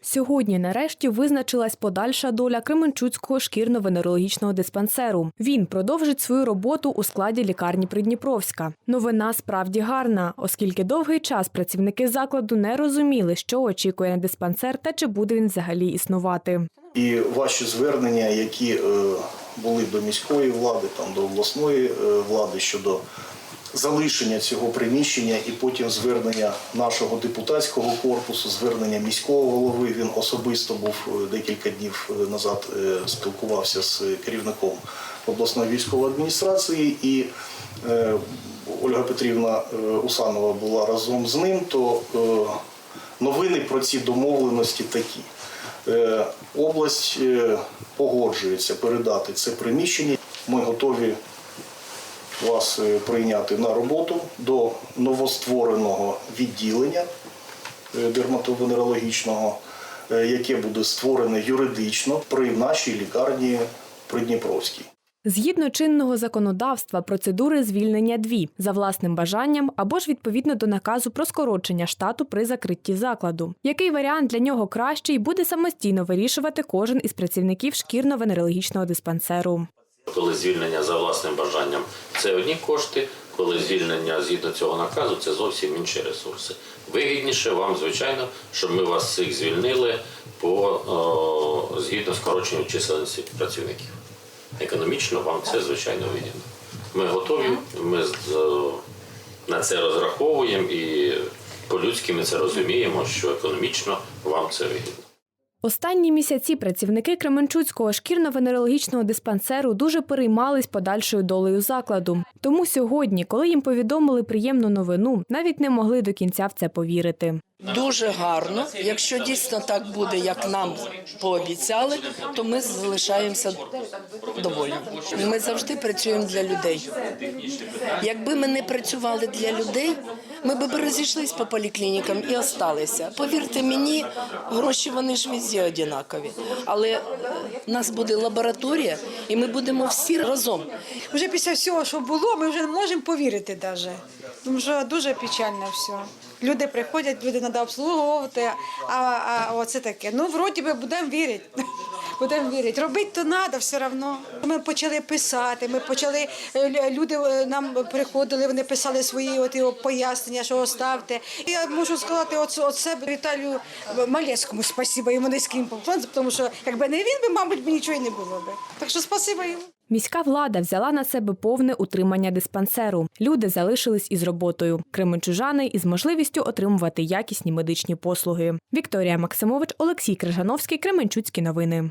Сьогодні, нарешті, визначилась подальша доля Кременчуцького шкірно-венерологічного диспансеру. Він продовжить свою роботу у складі лікарні Придніпровська. Новина справді гарна, оскільки довгий час працівники закладу не розуміли, що очікує на диспансер та чи буде він взагалі існувати. І ваші звернення, які е, були до міської влади, там до обласної е, влади щодо залишення цього приміщення, і потім звернення нашого депутатського корпусу, звернення міського голови. Він особисто був е, декілька днів е, назад, е, спілкувався з керівником обласної військової адміністрації і. Ольга Петрівна Усанова була разом з ним, то новини про ці домовленості такі. Область погоджується передати це приміщення. Ми готові вас е, прийняти на роботу до новоствореного відділення е, дерматовенерологічного, е, яке буде створене юридично при нашій лікарні Придніпровській. Згідно чинного законодавства, процедури звільнення дві за власним бажанням або ж відповідно до наказу про скорочення штату при закритті закладу. Який варіант для нього кращий, буде самостійно вирішувати кожен із працівників шкірно-венерологічного диспансеру. Коли звільнення за власним бажанням це одні кошти, коли звільнення згідно цього наказу це зовсім інші ресурси. Вигідніше вам, звичайно, щоб ми вас всіх звільнили по о, згідно скороченню чисельності працівників. Економічно вам це звичайно вигідно. Ми готові, ми на це розраховуємо і по-людськи ми це розуміємо, що економічно вам це вигідно. Останні місяці працівники Кременчуцького шкірно-венерологічного диспансеру дуже переймались подальшою долею закладу. Тому сьогодні, коли їм повідомили приємну новину, навіть не могли до кінця в це повірити. Дуже гарно. Якщо дійсно так буде, як нам пообіцяли, то ми залишаємося довольні. Ми завжди працюємо для людей. Якби ми не працювали для людей, ми б розійшлись по поліклінікам і осталися. Повірте мені, гроші вони ж везде однакові. Але в нас буде лабораторія, і ми будемо всі разом. Вже після всього, що було, ми вже не можемо повірити навіть. Тому що дуже печально все. Люди приходять, люди треба обслуговувати, а, а оце таке. Ну, вроді би, будемо вірити. Будемо вірити. Робити то треба все одно. Ми почали писати, ми почали, е, люди е, нам приходили, вони писали свої от, його пояснення, що оставте. Я можу сказати от, от себе Віталію Малецькому спасибо йому низьким поклон, тому що якби не він, би, мабуть, би нічого і не було би. Так що спасибо йому. Міська влада взяла на себе повне утримання диспансеру. Люди залишились із роботою. Кременчужани із можливістю отримувати якісні медичні послуги. Вікторія Максимович, Олексій Крижановський, Кременчуцькі новини.